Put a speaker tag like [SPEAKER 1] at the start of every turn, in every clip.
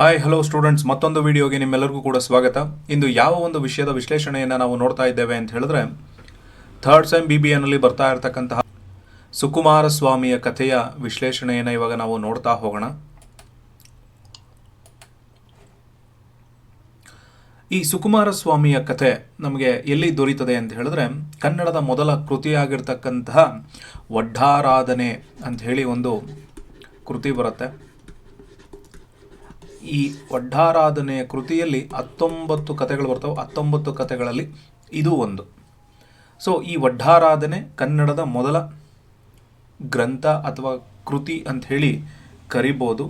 [SPEAKER 1] Hi hello students ಮತ್ತೊಂದು ವಿಡಿಯೋಗೆ ನಿಮ್ಮೆಲ್ಲರಿಗೂ ಕೂಡ ಸ್ವಾಗತ. ಇಂದು ಯಾವ ಒಂದು ವಿಷಯದ ವಿಶ್ಲೇಷಣೆಯನ್ನು ನಾವು ನೋಡ್ತಾ ಇದ್ದೇವೆ ಅಂತ ಹೇಳಿದ್ರೆ ಥರ್ಡ್ ಸೆಮ್ ಬಿ ಬಿ ಎನ್ನಲ್ಲಿ ಬರ್ತಾ ಇರತಕ್ಕಂತಹ ಸುಕುಮಾರ ಸ್ವಾಮಿಯ ಕಥೆಯ ವಿಶ್ಲೇಷಣೆಯನ್ನು ಇವಾಗ ನಾವು ನೋಡ್ತಾ ಹೋಗೋಣ. ಈ ಸುಕುಮಾರ ಸ್ವಾಮಿಯ ಕಥೆ ನಮಗೆ ಎಲ್ಲಿ ದೊರೀತದೆ ಅಂತ ಹೇಳಿದ್ರೆ, ಕನ್ನಡದ ಮೊದಲ ಕೃತಿಯಾಗಿರ್ತಕ್ಕಂತಹ ವಡ್ಡಾರಾಧನೆ ಅಂತ ಹೇಳಿ ಒಂದು ಕೃತಿ ಬರುತ್ತೆ. ಈ ಒಡ್ಡಾರಾಧನೆಯ ಕೃತಿಯಲ್ಲಿ ಹತ್ತೊಂಬತ್ತು ಕಥೆಗಳು ಬರ್ತವೆ. ಹತ್ತೊಂಬತ್ತು ಕಥೆಗಳಲ್ಲಿ ಇದು ಒಂದು. ಸೊ ಈ ಒಡ್ಡಾರಾಧನೆ ಕನ್ನಡದ ಮೊದಲ ಗ್ರಂಥ ಅಥವಾ ಕೃತಿ ಅಂತ ಹೇಳಿ ಕರಿಬೋದು.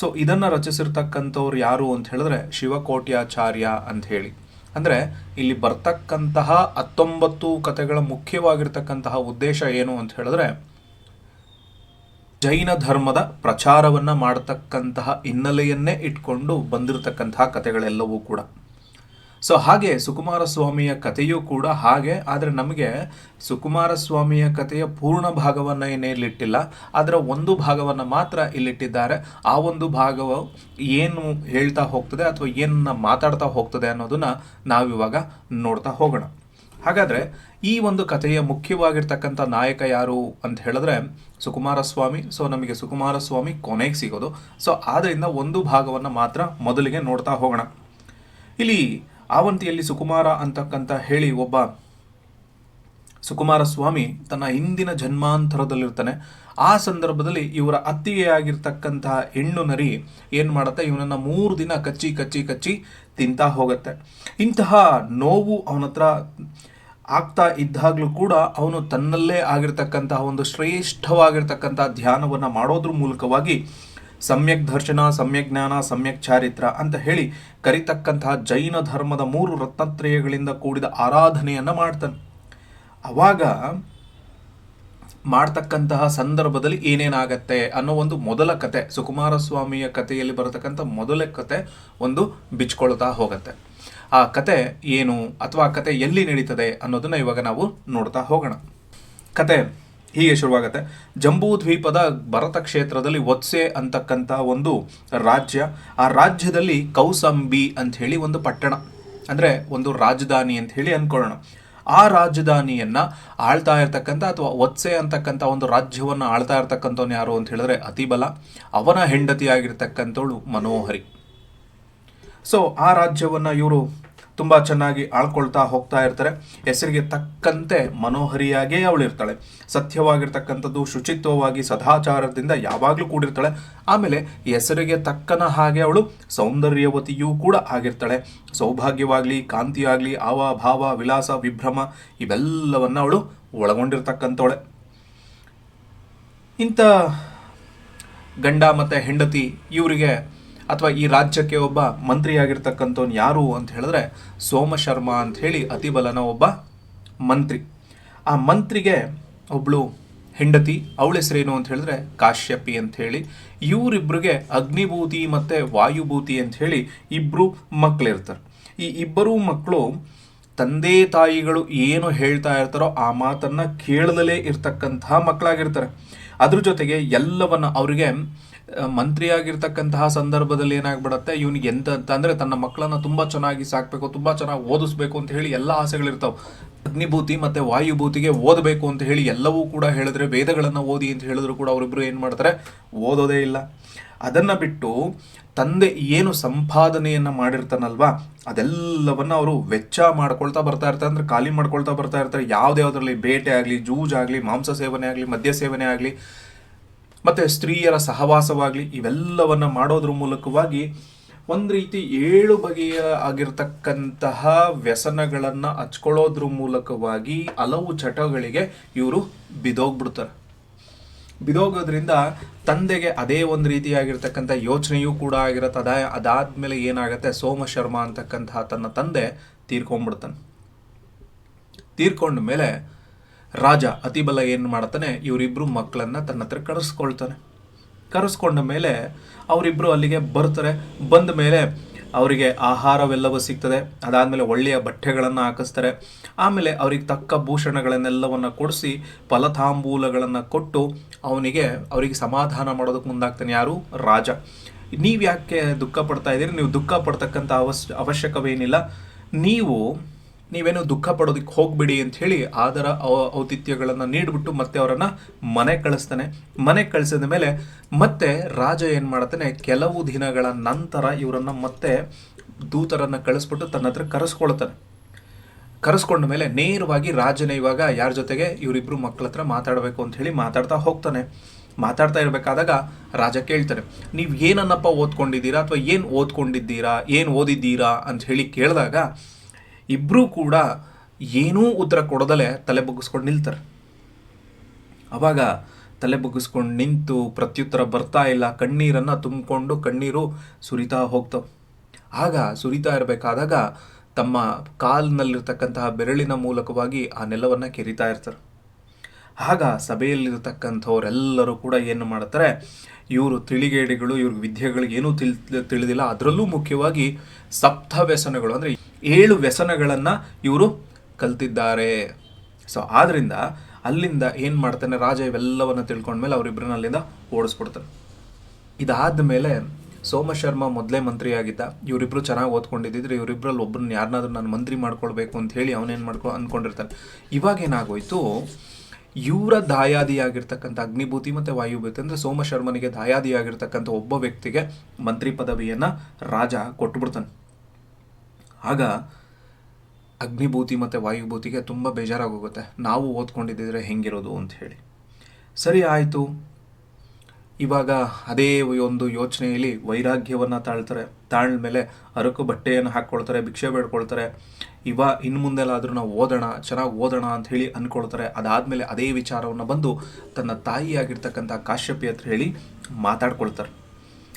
[SPEAKER 1] ಸೊ ಇದನ್ನು ರಚಿಸಿರ್ತಕ್ಕಂಥವ್ರು ಯಾರು ಅಂತ ಹೇಳಿದ್ರೆ ಶಿವಕೋಟ್ಯಾಚಾರ್ಯ ಅಂತ ಹೇಳಿ. ಅಂದರೆ ಇಲ್ಲಿ ಬರ್ತಕ್ಕಂತಹ ಹತ್ತೊಂಬತ್ತು ಕಥೆಗಳ ಮುಖ್ಯವಾಗಿರ್ತಕ್ಕಂತಹ ಉದ್ದೇಶ ಏನು ಅಂತ ಹೇಳಿದ್ರೆ ಜೈನ ಧರ್ಮದ ಪ್ರಚಾರವನ್ನು ಮಾಡತಕ್ಕಂತಹ ಹಿನ್ನೆಲೆಯನ್ನೇ ಇಟ್ಕೊಂಡು ಬಂದಿರತಕ್ಕಂತಹ ಕಥೆಗಳೆಲ್ಲವೂ ಕೂಡ. ಸೊ ಹಾಗೆ ಸುಕುಮಾರ ಸ್ವಾಮಿಯ ಕಥೆಯೂ ಕೂಡ ಹಾಗೆ, ಆದರೆ ನಮಗೆ ಸುಕುಮಾರ ಸ್ವಾಮಿಯ ಕಥೆಯ ಪೂರ್ಣ ಭಾಗವನ್ನು ಏನೇಲಿಟ್ಟಿಲ್ಲ ಅದರ ಒಂದು ಭಾಗವನ್ನು ಮಾತ್ರ ಇಲ್ಲಿಟ್ಟಿದ್ದಾರೆ. ಆ ಒಂದು ಭಾಗವು ಏನು ಹೇಳ್ತಾ ಹೋಗ್ತದೆ ಅಥವಾ ಏನನ್ನ ಮಾತಾಡ್ತಾ ಹೋಗ್ತದೆ ಅನ್ನೋದನ್ನು ನಾವಿವಾಗ ನೋಡ್ತಾ ಹೋಗೋಣ. ಹಾಗಾದ್ರೆ ಈ ಒಂದು ಕಥೆಯ ಮುಖ್ಯವಾಗಿರ್ತಕ್ಕಂಥ ನಾಯಕ ಯಾರು ಅಂತ ಹೇಳಿದ್ರೆ ಸುಕುಮಾರಸ್ವಾಮಿ. ಸೊ ನಮಗೆ ಸುಕುಮಾರಸ್ವಾಮಿ ಕೊನೆಗೆ ಸಿಗೋದು. ಸೊ ಆದ್ದರಿಂದ ಒಂದು ಭಾಗವನ್ನು ಮಾತ್ರ ಮೊದಲಿಗೆ ನೋಡ್ತಾ ಹೋಗೋಣ. ಇಲ್ಲಿ ಆವಂತಿಯಲ್ಲಿ ಸುಕುಮಾರ ಅಂತಕ್ಕಂಥ ಹೇಳಿ ಒಬ್ಬ ಸುಕುಮಾರಸ್ವಾಮಿ ತನ್ನ ಹಿಂದಿನ ಜನ್ಮಾಂತರದಲ್ಲಿರ್ತಾನೆ. ಆ ಸಂದರ್ಭದಲ್ಲಿ ಇವರ ಅತ್ತಿಗೆಯಾಗಿರ್ತಕ್ಕಂತಹ ಹೆಣ್ಣು ನರಿ ಏನು ಮಾಡುತ್ತೆ? ಇವನನ್ನು ಮೂರು ದಿನ ಕಚ್ಚಿ ಕಚ್ಚಿ ಕಚ್ಚಿ ತಿಂತಾ ಹೋಗುತ್ತೆ. ಇಂತಹ ನೋವು ಅವನ ಹತ್ರ ಆಗ್ತಾ ಇದ್ದಾಗಲೂ ಕೂಡ ಅವನು ತನ್ನಲ್ಲೇ ಆಗಿರ್ತಕ್ಕಂತಹ ಒಂದು ಶ್ರೇಷ್ಠವಾಗಿರ್ತಕ್ಕಂಥ ಧ್ಯಾನವನ್ನು ಮಾಡೋದ್ರ ಮೂಲಕವಾಗಿ ಸಮ್ಯಕ್ ದರ್ಶನ, ಸಮ್ಯಕ್ ಜ್ಞಾನ, ಸಮ್ಯಕ್ ಚಾರಿತ್ರ ಅಂತ ಹೇಳಿ ಕರಿತಕ್ಕಂತಹ ಜೈನ ಧರ್ಮದ ಮೂರು ರತ್ನತ್ರಯಗಳಿಂದ ಕೂಡಿದ ಆರಾಧನೆಯನ್ನು ಮಾಡ್ತಾನೆ. ಅವಾಗ ಮಾಡ್ತಕ್ಕಂತಹ ಸಂದರ್ಭದಲ್ಲಿ ಏನೇನಾಗತ್ತೆ ಅನ್ನೋ ಒಂದು ಮೊದಲ ಕತೆ ಸುಕುಮಾರ ಸ್ವಾಮಿಯ ಕಥೆಯಲ್ಲಿ ಬರತಕ್ಕಂಥ ಮೊದಲ ಕತೆ ಒಂದು ಬಿಚ್ಕೊಳ್ತಾ ಹೋಗತ್ತೆ. ಆ ಕತೆ ಏನು ಅಥವಾ ಆ ಕತೆ ಎಲ್ಲಿ ನಡೀತದೆ ಅನ್ನೋದನ್ನ ಇವಾಗ ನಾವು ನೋಡ್ತಾ ಹೋಗೋಣ. ಕತೆ ಹೀಗೆ ಶುರುವಾಗುತ್ತೆ. ಜಂಬೂ ದ್ವೀಪದ ಭರತ ಕ್ಷೇತ್ರದಲ್ಲಿ ಒತ್ಸೆ ಅಂತಕ್ಕಂಥ ಒಂದು ರಾಜ್ಯ. ಆ ರಾಜ್ಯದಲ್ಲಿ ಕೌಸಂಬಿ ಅಂತ ಹೇಳಿ ಒಂದು ಪಟ್ಟಣ. ಅಂದರೆ ಒಂದು ರಾಜಧಾನಿ ಅಂತ ಹೇಳಿ ಅನ್ಕೊಳ್ಳೋಣ. ಆ ರಾಜಧಾನಿಯನ್ನ ಆಳ್ತಾ ಇರ್ತಕ್ಕಂಥ ಅಥವಾ ಒತ್ಸೆ ಅಂತಕ್ಕಂಥ ಒಂದು ರಾಜ್ಯವನ್ನು ಆಳ್ತಾ ಇರ್ತಕ್ಕಂಥವ್ನು ಯಾರು ಅಂತ ಹೇಳಿದ್ರೆ ಅತಿಬಲ. ಅವನ ಹೆಂಡತಿಯಾಗಿರ್ತಕ್ಕಂಥವಳು ಮನೋಹರಿ. ಸೊ ಆ ರಾಜ್ಯವನ್ನು ಇವರು ತುಂಬ ಚೆನ್ನಾಗಿ ಆಳ್ಕೊಳ್ತಾ ಹೋಗ್ತಾ ಇರ್ತಾರೆ. ಹೆಸರಿಗೆ ತಕ್ಕಂತೆ ಮನೋಹರಿಯಾಗೇ ಅವಳಿರ್ತಾಳೆ. ಸತ್ಯವಾಗಿರ್ತಕ್ಕಂಥದ್ದು ಶುಚಿತ್ವವಾಗಿ ಸದಾಚಾರದಿಂದ ಯಾವಾಗಲೂ ಕೂಡಿರ್ತಾಳೆ. ಆಮೇಲೆ ಹೆಸರಿಗೆ ತಕ್ಕನ ಹಾಗೆ ಅವಳು ಸೌಂದರ್ಯವತಿಯೂ ಕೂಡ ಆಗಿರ್ತಾಳೆ. ಸೌಭಾಗ್ಯವಾಗಲಿ, ಕಾಂತಿಯಾಗಲಿ, ಆವ, ಭಾವ ವಿಲಾಸ ವಿಭ್ರಮ ಇವೆಲ್ಲವನ್ನು ಅವಳು ಒಳಗೊಂಡಿರ್ತಕ್ಕಂಥವಳೆ. ಇಂಥ ಗಂಡ ಮತ್ತು ಹೆಂಡತಿ ಇವರಿಗೆ ಅಥವಾ ಈ ರಾಜ್ಯಕ್ಕೆ ಒಬ್ಬ ಮಂತ್ರಿಯಾಗಿರ್ತಕ್ಕಂಥವ್ನು ಯಾರು ಅಂತ ಹೇಳಿದ್ರೆ ಸೋಮಶರ್ಮ ಅಂತ ಹೇಳಿ ಅತಿಬಲನ ಒಬ್ಬ ಮಂತ್ರಿ. ಆ ಮಂತ್ರಿಗೆ ಒಬ್ಳು ಹೆಂಡತಿ, ಅವಳ ಹೆಸರೇನು ಅಂತ ಹೇಳಿದ್ರೆ ಕಾಶ್ಯಪಿ ಅಂತ ಹೇಳಿ ಇವರಿಬ್ಬರಿಗೆ ಅಗ್ನಿಭೂತಿ ಮತ್ತು ವಾಯುಭೂತಿ ಅಂತ ಹೇಳಿ ಇಬ್ಬರು ಮಕ್ಕಳಿರ್ತಾರೆ ಈ ಇಬ್ಬರೂ ಮಕ್ಕಳು ತಂದೆ ತಾಯಿಗಳು ಏನು ಹೇಳ್ತಾ ಇರ್ತಾರೋ ಆ ಮಾತನ್ನ ಕೇಳದಲೇ ಇರ್ತಕ್ಕಂತಹ ಮಕ್ಕಳಾಗಿರ್ತಾರೆ ಅದ್ರ ಜೊತೆಗೆ ಎಲ್ಲವನ್ನ ಅವರಿಗೆ ಮಂತ್ರಿಯಾಗಿರ್ತಕ್ಕಂತಹ ಸಂದರ್ಭದಲ್ಲಿ ಏನಾಗ್ಬಿಡತ್ತೆ, ಇವನಿಗೆ ಎಂತ ಅಂದ್ರೆ ತನ್ನ ಮಕ್ಕಳನ್ನ ತುಂಬಾ ಚೆನ್ನಾಗಿ ಸಾಕ್ಬೇಕು, ತುಂಬಾ ಚೆನ್ನಾಗಿ ಓದಿಸ್ಬೇಕು ಅಂತ ಹೇಳಿ ಎಲ್ಲ ಆಸೆಗಳಿರ್ತಾವ. ಅಗ್ನಿಭೂತಿ ಮತ್ತೆ ವಾಯುಭೂತಿಗೆ ಓದಬೇಕು ಅಂತ ಹೇಳಿ ಎಲ್ಲವೂ ಕೂಡ ಹೇಳಿದ್ರೆ, ವೇದಗಳನ್ನ ಓದಿ ಅಂತ ಹೇಳಿದ್ರು ಕೂಡ ಅವರಿಬ್ರು ಏನ್ ಮಾಡ್ತಾರೆ, ಓದೋದೇ ಇಲ್ಲ. ಅದನ್ನ ಬಿಟ್ಟು ತಂದೆ ಏನು ಸಂಪಾದನೆಯನ್ನ ಮಾಡಿರ್ತಾನಲ್ವಾ, ಅದೆಲ್ಲವನ್ನ ಅವರು ವೆಚ್ಚ ಮಾಡ್ಕೊಳ್ತಾ ಬರ್ತಾ ಇರ್ತಾರೆ, ಅಂದ್ರೆ ಖಾಲಿ ಮಾಡ್ಕೊಳ್ತಾ ಬರ್ತಾ ಇರ್ತಾರೆ ಯಾವುದ್ಯಾವುದರಲ್ಲಿ ಬೇಟೆ ಆಗಲಿ, ಜೂಜ್ ಆಗಲಿ, ಮಾಂಸ ಸೇವನೆ ಆಗಲಿ, ಮದ್ಯ ಸೇವನೆ ಆಗಲಿ ಮತ್ತೆ ಸ್ತ್ರೀಯರ ಸಹವಾಸವಾಗಲಿ ಇವೆಲ್ಲವನ್ನು ಮಾಡೋದ್ರ ಮೂಲಕವಾಗಿ ಒಂದು ರೀತಿ ಏಳು ಬಗೆಯ ಆಗಿರ್ತಕ್ಕಂತಹ ವ್ಯಸನಗಳನ್ನ ಹಚ್ಕೊಳ್ಳೋದ್ರ ಮೂಲಕವಾಗಿ ಹಲವು ಚಟಗಳಿಗೆ ಇವರು ಬಿದೋಗ್ಬಿಡ್ತಾರೆ ಬಿದೋಗೋದ್ರಿಂದ ತಂದೆಗೆ ಅದೇ ಒಂದು ರೀತಿಯಾಗಿರ್ತಕ್ಕಂಥ ಯೋಚನೆಯೂ ಕೂಡ ಆಗಿರುತ್ತೆ. ಅದ ಅದಾದ್ಮೇಲೆ ಏನಾಗುತ್ತೆ? ಸೋಮ ಶರ್ಮಾ ಅಂತಕ್ಕಂತಹ ತನ್ನ ತಂದೆ ತೀರ್ಕೊಂಡ್ಬಿಡ್ತಾನೆ. ತೀರ್ಕೊಂಡ ಮೇಲೆ ರಾಜ ಅತಿಬಲ ಏನು ಮಾಡ್ತಾನೆ ಇವರಿಬ್ಬರು ಮಕ್ಕಳನ್ನ ತನ್ನ ಹತ್ರ ಕರೆಸ್ಕೊಳ್ತಾನೆ. ಕರೆಸ್ಕೊಂಡ ಮೇಲೆ ಅವರಿಬ್ಬರು ಅಲ್ಲಿಗೆ ಬರ್ತಾರೆ. ಬಂದ ಮೇಲೆ ಅವರಿಗೆ ಆಹಾರವೆಲ್ಲವೂ ಸಿಗ್ತದೆ. ಅದಾದಮೇಲೆ ಒಳ್ಳೆಯ ಬಟ್ಟೆಗಳನ್ನು ಹಾಕಿಸ್ತಾರೆ. ಆಮೇಲೆ ಅವರಿಗೆ ತಕ್ಕ ಭೂಷಣಗಳನ್ನೆಲ್ಲವನ್ನು ಕೊಡಿಸಿ, ಫಲತಾಂಬೂಲಗಳನ್ನು ಕೊಟ್ಟು ಅವನಿಗೆ, ಅವರಿಗೆ ಸಮಾಧಾನ ಮಾಡೋದಕ್ಕೆ ಮುಂದಾಗ್ತಾನೆ ಯಾರು? ರಾಜ. ನೀವು ಯಾಕೆ ದುಃಖ ಪಡ್ತಾ ಇದ್ದೀರಿ? ನೀವು ದುಃಖ ಪಡ್ತಕ್ಕಂಥ ಅವಶ್ಯ ಅವಶ್ಯಕವೇನಿಲ್ಲ. ನೀವು ನೀವೇನು ದುಃಖ ಪಡೋದಕ್ಕೆ ಹೋಗ್ಬಿಡಿ ಅಂತ ಹೇಳಿ ಆದರ ಔತಿಥ್ಯಗಳನ್ನು ನೀಡಿಬಿಟ್ಟು ಮತ್ತೆ ಅವರನ್ನು ಮನೆ ಕಳಿಸ್ತಾನೆ. ಮನೆ ಕಳಿಸಿದ ಮೇಲೆ ಮತ್ತೆ ರಾಜ ಏನು ಮಾಡ್ತಾನೆ, ಕೆಲವು ದಿನಗಳ ನಂತರ ಇವರನ್ನ ಮತ್ತೆ ದೂತರನ್ನ ಕಳಿಸ್ಬಿಟ್ಟು ತನ್ನ ಹತ್ರ ಕರೆಸ್ಕೊಳ್ತಾನೆ. ಕರೆಸ್ಕೊಂಡ ಮೇಲೆ ನೇರವಾಗಿ ರಾಜನ ಇವಾಗ ಯಾರ ಜೊತೆಗೆ ಇವರಿಬ್ಬರು ಮಕ್ಕಳ ಹತ್ರ ಮಾತಾಡಬೇಕು ಅಂತ ಹೇಳಿ ಮಾತಾಡ್ತಾ ಹೋಗ್ತಾನೆ. ಮಾತಾಡ್ತಾ ಇರಬೇಕಾದಾಗ ರಾಜ ಕೇಳ್ತಾನೆ, ನೀವು ಏನನ್ನಪ್ಪ ಓದ್ಕೊಂಡಿದ್ದೀರಾ ಅಥವಾ ಏನು ಓದ್ಕೊಂಡಿದ್ದೀರಾ, ಏನು ಓದಿದ್ದೀರಾ? ಅಂತ ಹೇಳಿ ಕೇಳಿದಾಗ ಇಬ್ಬರೂ ಕೂಡ ಏನೂ ಉತ್ತರ ಕೊಡದಲೆ ತಲೆ ಬಗ್ಗಿಸ್ಕೊಂಡು ನಿಲ್ತಾರೆ. ಅವಾಗ ತಲೆ ಬಗ್ಗಿಸ್ಕೊಂಡು ನಿಂತು ಪ್ರತ್ಯುತ್ತರ ಬರ್ತಾ ಇಲ್ಲ, ಕಣ್ಣೀರನ್ನು ತುಂಬಿಕೊಂಡು ಕಣ್ಣೀರು ಸುರಿತಾ ಹೋಗ್ತವೆ. ಆಗ ಸುರಿತಾ ಇರಬೇಕಾದಾಗ ತಮ್ಮ ಕಾಲ್ನಲ್ಲಿರ್ತಕ್ಕಂತಹ ಬೆರಳಿನ ಮೂಲಕವಾಗಿ ಆ ನೆಲವನ್ನು ಕೆರಿತಾ ಇರ್ತಾರೆ. ಆಗ ಸಭೆಯಲ್ಲಿರ್ತಕ್ಕಂಥವರೆಲ್ಲರೂ ಕೂಡ ಏನು ಮಾಡ್ತಾರೆ, ಇವರು ತಿಳಿಗೇಡಿಗಳು, ಇವ್ರಿಗೆ ವಿದ್ಯೆಗಳಿಗೆ ಏನೂ ತಿಳ್, ತಿಳಿದಿಲ್ಲ. ಅದರಲ್ಲೂ ಮುಖ್ಯವಾಗಿ ಸಪ್ತ ವ್ಯಸನಗಳು ಅಂದರೆ ಏಳು ವ್ಯಸನಗಳನ್ನು ಇವರು ಕಲ್ತಿದ್ದಾರೆ. ಸೊ ಆದ್ದರಿಂದ ಅಲ್ಲಿಂದ ಏನು ಮಾಡ್ತಾನೆ ರಾಜ ಇವೆಲ್ಲವನ್ನು ತಿಳ್ಕೊಂಡ್ಮೇಲೆ ಅವರಿಬ್ಬರನ್ನ ಅಲ್ಲಿಂದ ಓಡಿಸ್ಬಿಡ್ತಾನೆ. ಇದಾದ ಮೇಲೆ ಸೋಮಶರ್ಮ ಮೊದಲೇ ಮಂತ್ರಿ ಆಗಿದ್ದ ಇವರಿಬ್ರು ಚೆನ್ನಾಗಿ ಓದ್ಕೊಂಡಿದ್ದಿದ್ರೆ ಇವರಿಬ್ಬರಲ್ಲಿ ಒಬ್ಬರನ್ನ ಯಾರನ್ನಾದ್ರೂ ನಾನು ಮಂತ್ರಿ ಮಾಡ್ಕೊಳ್ಬೇಕು ಅಂತ ಹೇಳಿ ಅವನೇನು ಮಾಡ್ಕೊ ಅಂದ್ಕೊಂಡಿರ್ತಾನೆ ಇವಾಗ ಏನಾಗೋಯ್ತು, ಇವರ ದಾಯಾದಿಯಾಗಿರ್ತಕ್ಕಂಥ ಅಗ್ನಿಭೂತಿ ಮತ್ತು ವಾಯುಭೂತಿ ಅಂದರೆ ಸೋಮಶರ್ಮನಿಗೆ ದಾಯಾದಿಯಾಗಿರ್ತಕ್ಕಂಥ ಒಬ್ಬ ವ್ಯಕ್ತಿಗೆ ಮಂತ್ರಿ ಪದವಿಯನ್ನು ರಾಜ ಕೊಟ್ಬಿಡ್ತಾನೆ. ಆಗ ಅಗ್ನಿಭೂತಿ ಮತ್ತು ವಾಯುಭೂತಿಗೆ ತುಂಬ ಬೇಜಾರಾಗೋಗುತ್ತೆ. ನಾವು ಓದ್ಕೊಂಡಿದ್ದಿದ್ರೆ ಹೆಂಗಿರೋದು ಅಂತ ಹೇಳಿ. ಸರಿ, ಆಯಿತು. ಇವಾಗ ಅದೇ ಒಂದು ಯೋಚನೆಯಲ್ಲಿ ವೈರಾಗ್ಯವನ್ನು ತಾಳ್ತಾರೆ ತಾಳ್ಮೇಲೆ ಅರಕು ಬಟ್ಟೆಯನ್ನು ಹಾಕ್ಕೊಳ್ತಾರೆ, ಭಿಕ್ಷೆ ಬೇಡ್ಕೊಳ್ತಾರೆ. ಇವ ಇನ್ನು ಮುಂದೆಲ್ಲಾದರೂ ನಾವು ಓದೋಣ, ಚೆನ್ನಾಗಿ ಓದೋಣ ಅಂತ ಹೇಳಿ ಅಂದ್ಕೊಳ್ತಾರೆ ಅದಾದಮೇಲೆ ಅದೇ ವಿಚಾರವನ್ನು ಬಂದು ತನ್ನ ತಾಯಿಯಾಗಿರ್ತಕ್ಕಂಥ ಕಾಶ್ಯಪಿ ಹತ್ರ ಹೇಳಿ ಮಾತಾಡ್ಕೊಳ್ತಾರೆ.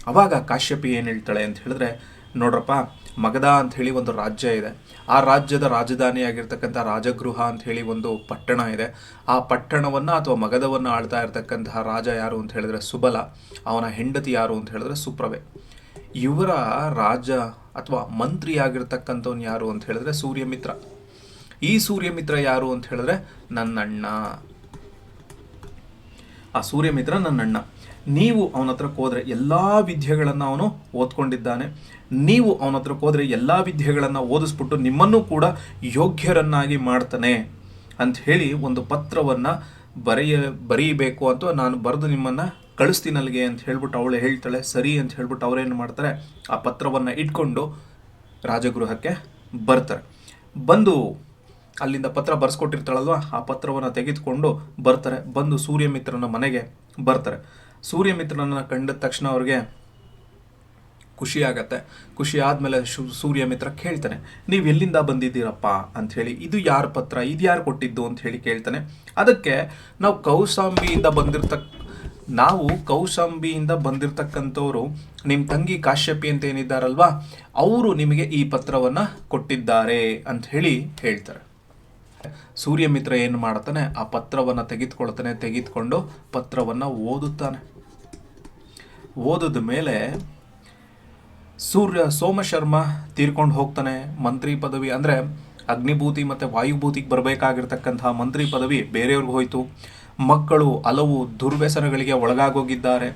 [SPEAKER 1] ಅವಾಗ ಕಾಶ್ಯಪಿ ಏನು ಹೇಳ್ತಾಳೆ ಅಂತ ಹೇಳಿದ್ರೆ ನೋಡ್ರಪ್ಪ ಮಗಧ ಅಂತ ಹೇಳಿ ಒಂದು ರಾಜ್ಯ ಇದೆ. ಆ ರಾಜ್ಯದ ರಾಜಧಾನಿಯಾಗಿರ್ತಕ್ಕಂಥ ರಾಜಗೃಹ ಅಂತ ಹೇಳಿ ಒಂದು ಪಟ್ಟಣ ಇದೆ. ಆ ಪಟ್ಟಣವನ್ನು ಅಥವಾ ಮಗಧವನ್ನು ಆಳ್ತಾ ಇರತಕ್ಕಂತಹ ರಾಜ ಯಾರು ಅಂತ ಹೇಳಿದ್ರೆ ಸುಬಲ, ಅವನ ಹೆಂಡತಿ ಯಾರು ಅಂತ ಹೇಳಿದ್ರೆ ಸುಪ್ರಭೆ. ಇವರ ರಾಜ ಅಥವಾ ಮಂತ್ರಿ ಆಗಿರ್ತಕ್ಕಂಥವ್ನು ಯಾರು ಅಂತ ಹೇಳಿದ್ರೆ ಸೂರ್ಯಮಿತ್ರ. ಈ ಸೂರ್ಯಮಿತ್ರ ಯಾರು ಅಂತ ಹೇಳಿದ್ರೆ ನನ್ನಣ್ಣ. ಆ ಸೂರ್ಯಮಿತ್ರ ನನ್ನ ಅಣ್ಣ ನೀವು ಅವನ ಹತ್ರಕ್ಕೆ ಹೋದರೆ ಎಲ್ಲ ವಿದ್ಯೆಗಳನ್ನು ಅವನು ಓದ್ಕೊಂಡಿದ್ದಾನೆ. ನೀವು ಅವನ ಹತ್ರಕ್ಕೆ ಹೋದರೆ ಎಲ್ಲ ವಿದ್ಯೆಗಳನ್ನು ಓದಿಸ್ಬಿಟ್ಟು ನಿಮ್ಮನ್ನು ಕೂಡ ಯೋಗ್ಯರನ್ನಾಗಿ ಮಾಡ್ತಾನೆ ಅಂತ ಹೇಳಿ ಒಂದು ಪತ್ರವನ್ನು ಬರೆಯ, ಬರೀಬೇಕು ಅಂತ ನಾನು ಬರೆದು ನಿಮ್ಮನ್ನು ಕಳಿಸ್ತೀನಲ್ಗೆ ಅಂತ ಹೇಳ್ಬಿಟ್ಟು ಅವಳು ಹೇಳ್ತಾಳೆ. ಸರಿ ಅಂತ ಹೇಳ್ಬಿಟ್ಟು ಅವರೇನು ಮಾಡ್ತಾರೆ? ಆ ಪತ್ರವನ್ನು ಇಟ್ಕೊಂಡು ರಾಜಗೃಹಕ್ಕೆ ಬರ್ತಾರೆ. ಬಂದು ಅಲ್ಲಿಂದ ಪತ್ರ ಬರ್ಸ್ಕೊಟ್ಟಿರ್ತಾಳಲ್ವ? ಆ ಪತ್ರವನ್ನು ತೆಗೆದುಕೊಂಡು ಬರ್ತಾರೆ. ಬಂದು ಸೂರ್ಯಮಿತ್ರನ ಮನೆಗೆ ಬರ್ತಾರೆ. ಸೂರ್ಯಮಿತ್ರನನ್ನ ಕಂಡ ತಕ್ಷಣ ಅವ್ರಿಗೆ ಖುಷಿ ಆಗತ್ತೆ ಖುಷಿ ಆದಮೇಲೆ ಶು ಸೂರ್ಯಮಿತ್ರ ಕೇಳ್ತಾನೆ, ನೀವು ಎಲ್ಲಿಂದ ಬಂದಿದ್ದೀರಪ್ಪ? ಅಂತ ಹೇಳಿ, ಇದು ಯಾರ ಪತ್ರ? ಇದು ಯಾರು ಕೊಟ್ಟಿದ್ದು? ಅಂತ ಹೇಳಿ ಕೇಳ್ತಾನೆ. ಅದಕ್ಕೆ ನಾವು ಕೌಸಾಂಬಿಯಿಂದ ಬಂದಿರ್ತಕ್ಕ ನಾವು ಕೌಶಂಬಿಯಿಂದ ಬಂದಿರತಕ್ಕಂಥವ್ರು ನಿಮ್ಮ ತಂಗಿ ಕಾಶ್ಯಪಿ ಅಂತ ಏನಿದ್ದಾರಲ್ವಾ, ಅವರು ನಿಮಗೆ ಈ ಪತ್ರವನ್ನು ಕೊಟ್ಟಿದ್ದಾರೆ ಅಂತ ಹೇಳಿ ಹೇಳ್ತಾರೆ. ಸೂರ್ಯಮಿತ್ರ ಏನು ಮಾಡ್ತಾನೆ, ಆ ಪತ್ರವನ್ನು ತೆಗೆದುಕೊಳ್ತಾನೆ, ತೆಗೆದುಕೊಂಡು ಪತ್ರವನ್ನು ಓದುತ್ತಾನೆ. ಓದಿದ ಮೇಲೆ ಸೂರ್ಯ ಸೋಮಶರ್ಮ ತೀರ್ಕೊಂಡು ಹೋಗ್ತಾನೆ ಮಂತ್ರಿ ಪದವಿ ಅಂದರೆ ಅಗ್ನಿಭೂತಿ ಮತ್ತು ವಾಯುಭೂತಿಗೆ ಬರಬೇಕಾಗಿರ್ತಕ್ಕಂತಹ ಮಂತ್ರಿ ಪದವಿ ಬೇರೆಯವ್ರಿಗೆ ಹೋಯಿತು. ಮಕ್ಕಳು ಹಲವು ದುರ್ವ್ಯಸನಗಳಿಗೆ ಒಳಗಾಗೋಗಿದ್ದಾರೆ.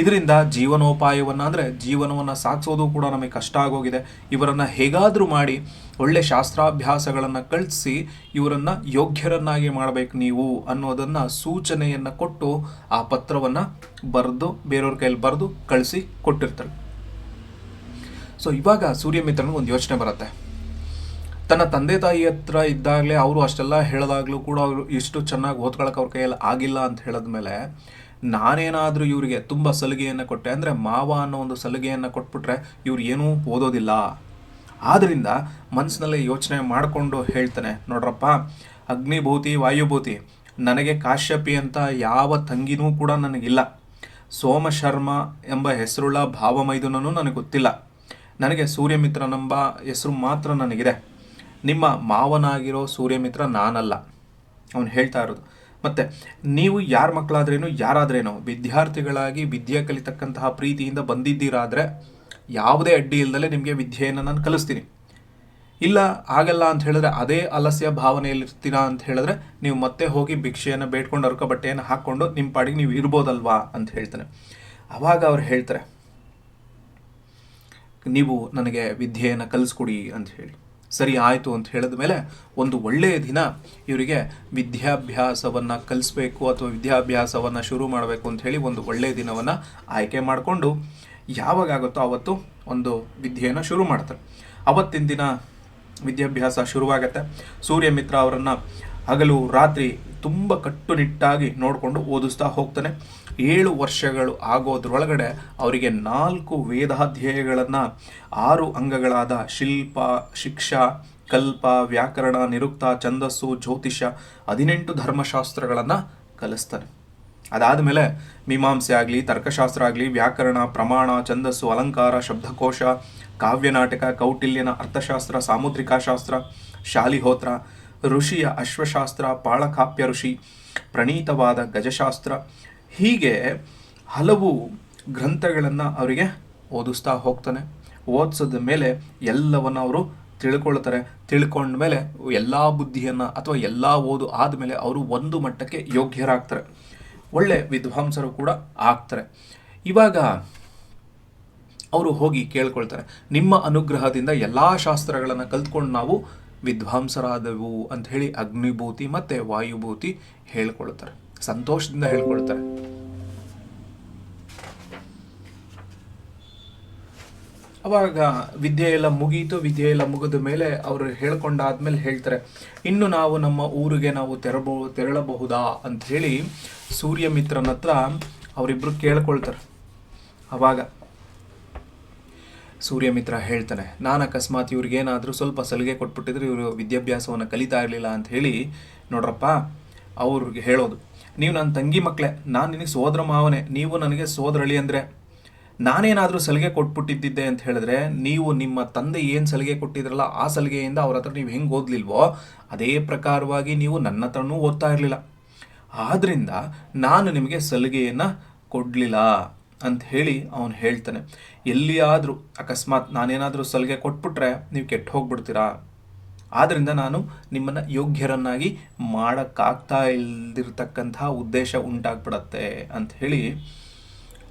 [SPEAKER 1] ಇದರಿಂದ ಜೀವನೋಪಾಯವನ್ನು, ಅಂದರೆ ಜೀವನವನ್ನು ಸಾಗಿಸೋದು ಕೂಡ ನಮಗೆ ಕಷ್ಟ ಆಗೋಗಿದೆ. ಇವರನ್ನು ಹೇಗಾದರೂ ಮಾಡಿ ಒಳ್ಳೆ ಶಾಸ್ತ್ರಾಭ್ಯಾಸಗಳನ್ನು ಕಳಿಸಿ ಇವರನ್ನು ಯೋಗ್ಯರನ್ನಾಗಿ ಮಾಡಬೇಕು ನೀವು ಅನ್ನೋದನ್ನು ಸೂಚನೆಯನ್ನು ಕೊಟ್ಟು ಆ ಪತ್ರವನ್ನು ಬರೆದು, ಬೇರೆಯವ್ರ ಕೈಯಲ್ಲಿ ಬರೆದು ಕಳಿಸಿ ಕೊಟ್ಟಿರ್ತಾರೆ. ಸೊ ಇವಾಗ ಸೂರ್ಯಮಿತ್ರನಿಗೆ ಒಂದು ಯೋಚನೆ ಬರುತ್ತೆ. ತನ್ನ ತಂದೆ ತಾಯಿ ಹತ್ರ ಇದ್ದಾಗಲೇ ಅವರು ಅಷ್ಟೆಲ್ಲ ಹೇಳಿದಾಗಲೂ ಕೂಡ ಅವರು ಇಷ್ಟು ಚೆನ್ನಾಗಿ ಓದ್ಕೊಳಕ್ಕೆ ಅವ್ರ ಕೈಯಲ್ಲಿ ಆಗಿಲ್ಲ ಅಂತ ಹೇಳಿದ್ಮೇಲೆ ನಾನೇನಾದರೂ ಇವರಿಗೆ ತುಂಬ ಸಲಿಗೆಯನ್ನು ಕೊಟ್ಟೆ, ಅಂದರೆ ಮಾವ ಅನ್ನೋ ಒಂದು ಸಲಿಗೆಯನ್ನು ಕೊಟ್ಬಿಟ್ರೆ ಇವ್ರು ಏನೂ ಓದೋದಿಲ್ಲ. ಆದ್ದರಿಂದ ಮನಸ್ಸಿನಲ್ಲಿ ಯೋಚನೆ ಮಾಡಿಕೊಂಡು ಹೇಳ್ತಾನೆ, ನೋಡ್ರಪ್ಪ, ಅಗ್ನಿಭೂತಿ, ವಾಯುಭೂತಿ, ನನಗೆ ಕಾಶ್ಯಪಿ ಅಂತ ಯಾವ ತಂಗಿನೂ ಕೂಡ ನನಗಿಲ್ಲ. ಸೋಮಶರ್ಮ ಎಂಬ ಹೆಸರುಳ್ಳ ಭಾವಮೈದುನೂ ನನಗೆ ಗೊತ್ತಿಲ್ಲ. ನನಗೆ ಸೂರ್ಯಮಿತ್ರನೆಂಬ ಹೆಸರು ಮಾತ್ರ ನನಗಿದೆ. ನಿಮ್ಮ ಮಾವನಾಗಿರೋ ಸೂರ್ಯಮಿತ್ರ ನಾನಲ್ಲ. ಅವನು ಹೇಳ್ತಾ ಇರೋದು. ಮತ್ತು, ನೀವು ಯಾರ ಮಕ್ಕಳಾದ್ರೇನು, ಯಾರಾದ್ರೇನು, ವಿದ್ಯಾರ್ಥಿಗಳಾಗಿ ವಿದ್ಯೆ ಕಲಿತಕ್ಕಂತಹ ಪ್ರೀತಿಯಿಂದ ಬಂದಿದ್ದೀರಾದರೆ ಯಾವುದೇ ಅಡ್ಡಿ ಇಲ್ಲದಲೇ ನಿಮಗೆ ವಿದ್ಯೆಯನ್ನು ನಾನು ಕಲಿಸ್ತೀನಿ. ಇಲ್ಲ ಆಗಲ್ಲ ಅಂತ ಹೇಳಿದ್ರೆ ಅದೇ ಅಲಸ್ಯ ಭಾವನೆಯಲ್ಲಿರ್ತೀರಾ ಅಂತ ಹೇಳಿದ್ರೆ ನೀವು ಮತ್ತೆ ಹೋಗಿ ಭಿಕ್ಷೆಯನ್ನು ಬೇಡ್ಕೊಂಡು ಅರ್ಕ ಬಟ್ಟೆಯನ್ನು ಹಾಕ್ಕೊಂಡು ನಿಮ್ಮ ಪಾಡಿಗೆ ನೀವು ಇರ್ಬೋದಲ್ವಾ ಅಂತ ಹೇಳ್ತಾನೆ. ಅವಾಗ ಅವ್ರು ಹೇಳ್ತಾರೆ, ನೀವು ನನಗೆ ವಿದ್ಯೆಯನ್ನು ಕಲಿಸ್ಕೊಡಿ ಅಂತ ಹೇಳಿ. ಸರಿ ಆಯಿತು ಅಂತ ಹೇಳಿದ ಮೇಲೆ ಒಂದು ಒಳ್ಳೆಯ ದಿನ ಇವರಿಗೆ ವಿದ್ಯಾಭ್ಯಾಸವನ್ನು ಕಲಿಸ್ಬೇಕು ಅಥವಾ ವಿದ್ಯಾಭ್ಯಾಸವನ್ನು ಶುರು ಮಾಡಬೇಕು ಅಂತ ಹೇಳಿ ಒಂದು ಒಳ್ಳೆಯ ದಿನವನ್ನು ಆಯ್ಕೆ ಮಾಡಿಕೊಂಡು ಯಾವಾಗ ಆಗುತ್ತೋ ಅವತ್ತು ಒಂದು ವಿದ್ಯೆಯನ್ನು ಶುರು ಮಾಡ್ತಾರೆ. ಅವತ್ತಿನ ದಿನ ವಿದ್ಯಾಭ್ಯಾಸ ಶುರುವಾಗತ್ತೆ. ಸೂರ್ಯಮಿತ್ರ ಅವರನ್ನು ಹಗಲು ರಾತ್ರಿ ತುಂಬ ಕಟ್ಟುನಿಟ್ಟಾಗಿ ನೋಡಿಕೊಂಡು ಓದಿಸ್ತಾ ಹೋಗ್ತಾನೆ. ಏಳು ವರ್ಷಗಳು ಆಗೋದ್ರೊಳಗಡೆ ಅವರಿಗೆ ನಾಲ್ಕು ವೇದಾಧ್ಯಾಯಗಳನ್ನು ಆರು ಅಂಗಗಳಾದ ಶಿಲ್ಪ, ಶಿಕ್ಷಾ, ಕಲ್ಪ, ವ್ಯಾಕರಣ, ನಿರುಕ್ತ, ಛಂದಸ್ಸು, ಜ್ಯೋತಿಷ ಹದಿನೆಂಟು ಧರ್ಮಶಾಸ್ತ್ರಗಳನ್ನು ಕಲಿಸ್ತಾನೆ. ಅದಾದ ಮೇಲೆ ಮೀಮಾಂಸೆ ಆಗಲಿ, ತರ್ಕಶಾಸ್ತ್ರ ಆಗಲಿ, ವ್ಯಾಕರಣ, ಪ್ರಮಾಣ, ಛಂದಸ್ಸು, ಅಲಂಕಾರ, ಶಬ್ದಕೋಶ, ಕಾವ್ಯನಾಟಕ, ಕೌಟಿಲ್ಯನ ಅರ್ಥಶಾಸ್ತ್ರ, ಸಾಮುದ್ರಿಕಾ ಶಾಸ್ತ್ರ, ಶಾಲಿಹೋತ್ರ ಋಷಿಯ ಅಶ್ವಶಾಸ್ತ್ರ, ಪಾಳಕಾಪ್ಯ ಋಷಿ, ಪ್ರಣೀತವಾದ ಗಜಶಾಸ್ತ್ರ, ಹೀಗೆ ಹಲವು ಗ್ರಂಥಗಳನ್ನು ಅವರಿಗೆ ಓದಿಸ್ತಾ ಹೋಗ್ತಾನೆ. ಓದಿಸಿದ ಮೇಲೆ ಎಲ್ಲವನ್ನು ಅವರು ತಿಳ್ಕೊಳ್ತಾರೆ. ತಿಳ್ಕೊಂಡ ಮೇಲೆ ಎಲ್ಲ ಬುದ್ಧಿಯನ್ನು ಅಥವಾ ಎಲ್ಲ ಓದು ಆದಮೇಲೆ ಅವರು ಒಂದು ಮಟ್ಟಕ್ಕೆ ಯೋಗ್ಯರಾಗ್ತಾರೆ. ಒಳ್ಳೆ ವಿದ್ವಾಂಸರು ಕೂಡ ಆಗ್ತಾರೆ. ಇವಾಗ ಅವರು ಹೋಗಿ ಕೇಳ್ಕೊಳ್ತಾರೆ. ನಿಮ್ಮ ಅನುಗ್ರಹದಿಂದ ಎಲ್ಲ ಶಾಸ್ತ್ರಗಳನ್ನು ಕಲ್ತ್ಕೊಂಡು ನಾವು ವಿದ್ವಾಂಸರಾದವು ಅಂತ ಹೇಳಿ ಅಗ್ನಿಭೂತಿ ಮತ್ತು ವಾಯುಭೂತಿ ಹೇಳ್ಕೊಳ್ತಾರೆ. ಸಂತೋಷದಿಂದ ಹೇಳ್ಕೊಳ್ತಾರೆ. ಅವಾಗ ವಿದ್ಯೆ ಎಲ್ಲ ಮುಗೀತು, ವಿದ್ಯೆ ಎಲ್ಲ ಮುಗಿದ ಮೇಲೆ ಅವರು ಹೇಳ್ಕೊಂಡಾದ್ಮೇಲೆ ಹೇಳ್ತಾರೆ, ಇನ್ನು ನಾವು ನಮ್ಮ ಊರಿಗೆ ನಾವು ತೆರಬೋ, ತೆರಳಬಹುದಾ? ಅಂತ ಹೇಳಿ ಸೂರ್ಯಮಿತ್ರನ ಹತ್ರ ಅವರಿಬ್ರು ಕೇಳ್ಕೊಳ್ತಾರೆ. ಅವಾಗ ಸೂರ್ಯಮಿತ್ರ ಹೇಳ್ತಾನೆ, ನಾನು ಅಕಸ್ಮಾತ್ ಇವ್ರಿಗೇನಾದರೂ ಸ್ವಲ್ಪ ಸಲಿಗೆ ಕೊಟ್ಬಿಟ್ಟಿದ್ರೆ ಇವರು ವಿದ್ಯಾಭ್ಯಾಸವನ್ನು ಕಲಿತಾ ಇರಲಿಲ್ಲ ಅಂತ ಹೇಳಿ ನೋಡ್ರಪ್ಪ, ಅವ್ರಿಗೆ ಹೇಳೋದು, ನೀವು ನನ್ನ ತಂಗಿ ಮಕ್ಕಳೇ ನಾನು ನಿನಗೆ ಸೋದರ ಮಾವನೇ, ನೀವು ನನಗೆ ಸೋದರಳಿ ಅಂದರೆ ನಾನೇನಾದರೂ ಸಲಿಗೆ ಕೊಟ್ಬಿಟ್ಟಿದ್ದೆ ಅಂತ ಹೇಳಿದ್ರೆ ನೀವು ನಿಮ್ಮ ತಂದೆ ಏನು ಸಲಿಗೆ ಕೊಟ್ಟಿದ್ರಲ್ಲ ಆ ಸಲಿಗೆಯಿಂದ ಅವ್ರ ಹತ್ರ ನೀವು ಹೆಂಗೆ ಓದಲಿಲ್ವೋ ಅದೇ ಪ್ರಕಾರವಾಗಿ ನೀವು ನನ್ನ ಹತ್ರನೂ ಓದ್ತಾ ಇರಲಿಲ್ಲ. ಆದ್ದರಿಂದ ನಾನು ನಿಮಗೆ ಸಲಿಗೆಯನ್ನು ಕೊಡಲಿಲ್ಲ. ಅಂತ ಹೇಳಿ ಅವನು ಹೇಳ್ತಾನೆ. ಎಲ್ಲಿಯಾದರೂ, ಅಕಸ್ಮಾತ್ ನಾನೇನಾದರೂ ಸಲಿಗೆ ಕೊಟ್ಬಿಟ್ರೆ ನೀವು ಕೆಟ್ಟು ಹೋಗ್ಬಿಡ್ತೀರಾ? ಆದ್ದರಿಂದ ನಾನು ನಿಮ್ಮನ್ನು ಯೋಗ್ಯರನ್ನಾಗಿ ಮಾಡೋಕ್ಕಾಗ್ತಾ ಇಲ್ದಿರ್ತಕ್ಕಂತಹ ಉದ್ದೇಶ ಉಂಟಾಗ್ಬಿಡತ್ತೆ ಅಂತ ಹೇಳಿ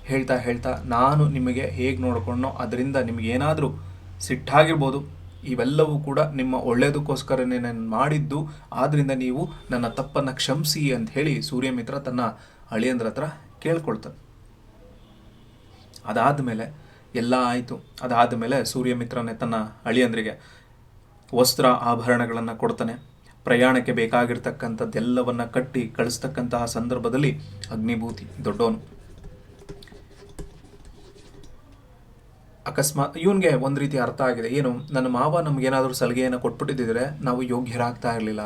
[SPEAKER 1] ಹೇಳ್ತಾ ಹೇಳ್ತಾ ನಾನು ನಿಮಗೆ ಹೇಗೆ ನೋಡಿಕೊಂಡೋ ಅದರಿಂದ ನಿಮಗೇನಾದರೂ ಸಿಟ್ಟಾಗಿರ್ಬೋದು. ಇವೆಲ್ಲವೂ ಕೂಡ ನಿಮ್ಮ ಒಳ್ಳೆಯದಕ್ಕೋಸ್ಕರನೇ ನಾನು ಮಾಡಿದ್ದು. ಆದ್ದರಿಂದ ನೀವು ನನ್ನ ತಪ್ಪನ್ನು ಕ್ಷಮಿಸಿ ಅಂತ ಹೇಳಿ ಸೂರ್ಯಮಿತ್ರ ತನ್ನ ಅಳಿಯಂದ್ರ ಹತ್ರ ಕೇಳ್ಕೊಳ್ತಾನೆ. ಅದಾದ ಮೇಲೆ ಎಲ್ಲ ಆಯಿತು. ಅದಾದ ಮೇಲೆ ಸೂರ್ಯಮಿತ್ರನೇ ತನ್ನ ಅಳಿಯಂದ್ರಿಗೆ ವಸ್ತ್ರ ಆಭರಣಗಳನ್ನು ಕೊಡ್ತಾನೆ. ಪ್ರಯಾಣಕ್ಕೆ ಬೇಕಾಗಿರ್ತಕ್ಕಂಥದ್ದೆಲ್ಲವನ್ನು ಕಟ್ಟಿ ಕಳಿಸ್ತಕ್ಕಂತಹ ಸಂದರ್ಭದಲ್ಲಿ ಅಗ್ನಿಭೂತಿ ದೊಡ್ಡವನು ಅಕಸ್ಮಾತ್ ಇವನಿಗೆ ಒಂದು ರೀತಿ ಅರ್ಥ ಆಗಿದೆ. ಏನು, ನನ್ನ ಮಾವ ನಮಗೇನಾದರೂ ಸಲಿಗೆಯನ್ನು ಕೊಟ್ಬಿಟ್ಟಿದ್ದರೆ ನಾವು ಯೋಗ್ಯರಾಗ್ತಾ ಇರಲಿಲ್ಲ.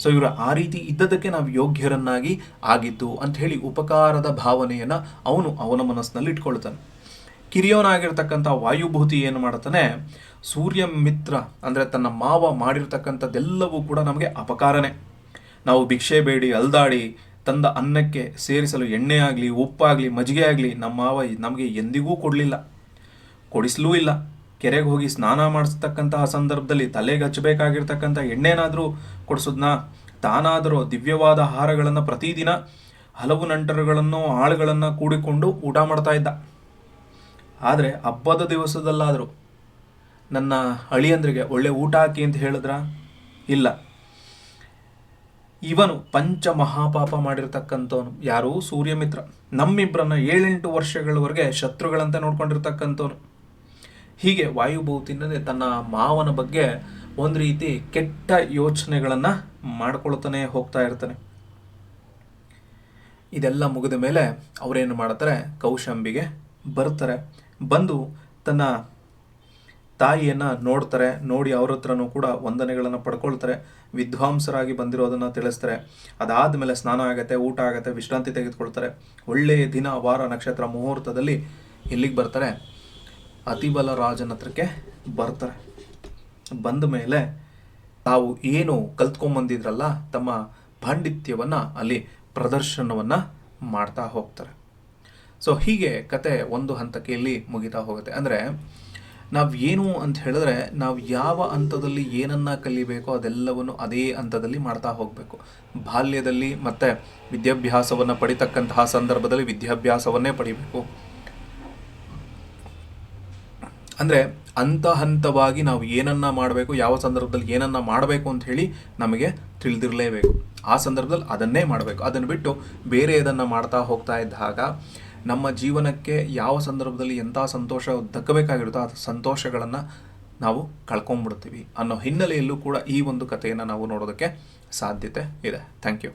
[SPEAKER 1] ಸೊ ಇವರು ಆ ರೀತಿ ಇದ್ದದಕ್ಕೆ ನಾವು ಯೋಗ್ಯರನ್ನಾಗಿ ಆಗಿದ್ದು ಅಂತ ಹೇಳಿ ಉಪಕಾರದ ಭಾವನೆಯನ್ನು ಅವನು ಅವನ ಮನಸ್ಸಿನಲ್ಲಿ ಇಟ್ಕೊಳ್ತಾನೆ. ಕಿರಿಯೋನಾಗಿರ್ತಕ್ಕಂಥ ವಾಯುಭೂತಿ ಏನು ಮಾಡ್ತಾನೆ? ಸೂರ್ಯ ಮಿತ್ರ ಅಂದರೆ ತನ್ನ ಮಾವ ಮಾಡಿರ್ತಕ್ಕಂಥದ್ದೆಲ್ಲವೂ ಕೂಡ ನಮಗೆ ಅಪಕಾರನೇ. ನಾವು ಭಿಕ್ಷೆ ಬೇಡಿ, ಅಲ್ದಾಡಿ, ತಂದ ಅನ್ನಕ್ಕೆ ಸೇರಿಸಲು ಎಣ್ಣೆ ಆಗಲಿ, ಉಪ್ಪಾಗಲಿ, ಮಜ್ಜಿಗೆ ಆಗಲಿ ನಮ್ಮ ಮಾವ ನಮಗೆ ಎಂದಿಗೂ ಕೊಡಲಿಲ್ಲ. ಕೊಡಿಸಲೂ ಇಲ್ಲ. ಕೆರೆಗೆ ಹೋಗಿ ಸ್ನಾನ ಮಾಡಿಸ್ತಕ್ಕಂತಹ ಸಂದರ್ಭದಲ್ಲಿ ತಲೆಗೆ ಹಚ್ಚಬೇಕಾಗಿರ್ತಕ್ಕಂಥ ಎಣ್ಣೆನಾದರೂ ಕೊಡಿಸೋದ್ನ? ತಾನಾದರೂ ದಿವ್ಯವಾದ ಆಹಾರಗಳನ್ನು ಪ್ರತಿದಿನ ಹಲವು ನಂಟರುಗಳನ್ನು, ಆಳುಗಳನ್ನು ಕೂಡಿಕೊಂಡು ಊಟ ಮಾಡ್ತಾ ಇದ್ದ. ಆದರೆ ಹಬ್ಬದ ದಿವಸದಲ್ಲಾದರೂ ನನ್ನ ಅಳಿಯಂದ್ರಿಗೆ ಒಳ್ಳೆ ಊಟ ಹಾಕಿ ಅಂತ ಹೇಳಿದ್ರ? ಇಲ್ಲ. ಇವನು ಪಂಚ ಮಹಾಪಾಪ ಮಾಡಿರ್ತಕ್ಕಂಥವನು. ಯಾರು ಸೂರ್ಯಮಿತ್ರ. ನಮ್ಮಿಬ್ಬರನ್ನ ಏಳೆಂಟು ವರ್ಷಗಳವರೆಗೆ ಶತ್ರುಗಳಂತೆ ನೋಡ್ಕೊಂಡಿರ್ತಕ್ಕಂಥವನು. ಹೀಗೆ ವಾಯುಭೂತಿನೇ ತನ್ನ ಮಾವನ ಬಗ್ಗೆ ಒಂದು ರೀತಿ ಕೆಟ್ಟ ಯೋಚನೆಗಳನ್ನು ಮಾಡ್ಕೊಳ್ತಾನೆ ಹೋಗ್ತಾ ಇರ್ತಾನೆ. ಇದೆಲ್ಲ ಮುಗಿದ ಮೇಲೆ ಅವರೇನು ಮಾಡ್ತಾರೆ? ಕೌಶಂಬಿಗೆ ಬರ್ತಾರೆ. ಬಂದು ತನ್ನ ತಾಯಿಯನ್ನು ನೋಡ್ತಾರೆ. ನೋಡಿ ಅವ್ರ ಹತ್ರನೂ ಕೂಡ ವಂದನೆಗಳನ್ನು ಪಡ್ಕೊಳ್ತಾರೆ. ವಿದ್ವಾಂಸರಾಗಿ ಬಂದಿರೋದನ್ನು ತಿಳಿಸ್ತಾರೆ. ಅದಾದ ಮೇಲೆ ಸ್ನಾನ ಆಗುತ್ತೆ, ಊಟ ಆಗುತ್ತೆ, ವಿಶ್ರಾಂತಿ ತೆಗೆದುಕೊಳ್ತಾರೆ. ಒಳ್ಳೆಯ ದಿನ ವಾರ ನಕ್ಷತ್ರ ಮುಹೂರ್ತದಲ್ಲಿ ಎಲ್ಲಿಗೆ ಬರ್ತಾರೆ. ಅತಿಬಲ ರಾಜನ ಹತ್ರಕ್ಕೆ ಬರ್ತಾರೆ. ಬಂದ ಮೇಲೆ ತಾವು ಏನು ಕಲ್ತ್ಕೊಂಬಂದಿದ್ರಲ್ಲ ತಮ್ಮ ಪಾಂಡಿತ್ಯವನ್ನು ಅಲ್ಲಿ ಪ್ರದರ್ಶನವನ್ನು ಮಾಡ್ತಾ ಹೋಗ್ತಾರೆ. ಸೊ ಹೀಗೆ ಕತೆ ಒಂದು ಹಂತಕ್ಕೆ ಇಲ್ಲಿ ಮುಗಿತಾ ಹೋಗುತ್ತೆ. ಅಂದರೆ, ನಾವು ಏನು ಅಂತ ಹೇಳಿದ್ರೆ, ನಾವು ಯಾವ ಹಂತದಲ್ಲಿ ಏನನ್ನ ಕಲಿಬೇಕೋ ಅದೆಲ್ಲವನ್ನು ಅದೇ ಹಂತದಲ್ಲಿ ಮಾಡ್ತಾ ಹೋಗಬೇಕು. ಬಾಲ್ಯದಲ್ಲಿ ಮತ್ತೆ ವಿದ್ಯಾಭ್ಯಾಸವನ್ನು ಪಡಿತಕ್ಕಂತಹ ಸಂದರ್ಭದಲ್ಲಿ ವಿದ್ಯಾಭ್ಯಾಸವನ್ನೇ ಪಡಿಬೇಕು. ಅಂದರೆ ಹಂತ ಹಂತವಾಗಿ ನಾವು ಏನನ್ನ ಮಾಡಬೇಕು, ಯಾವ ಸಂದರ್ಭದಲ್ಲಿ ಏನನ್ನ ಮಾಡಬೇಕು ಅಂತ ಹೇಳಿ ನಮಗೆ ತಿಳಿದಿರಲೇಬೇಕು. ಆ ಸಂದರ್ಭದಲ್ಲಿ ಅದನ್ನೇ ಮಾಡಬೇಕು. ಅದನ್ನು ಬಿಟ್ಟು ಬೇರೆ ಇದನ್ನು ಮಾಡ್ತಾ ಹೋಗ್ತಾ ಇದ್ದಾಗ ನಮ್ಮ ಜೀವನಕ್ಕೆ ಯಾವ ಸಂದರ್ಭದಲ್ಲಿ ಎಂಥ ಸಂತೋಷ ದಕ್ಕಬೇಕಾಗಿರುತ್ತೋ ಆ ಸಂತೋಷಗಳನ್ನು ನಾವು ಕಳ್ಕೊಂಡ್ಬಿಡ್ತೀವಿ ಅನ್ನೋ ಹಿನ್ನೆಲೆಯಲ್ಲೂ ಕೂಡ ಈ ಒಂದು ಕಥೆಯನ್ನು ನಾವು ನೋಡೋದಕ್ಕೆ ಸಾಧ್ಯತೆ ಇದೆ. Thank you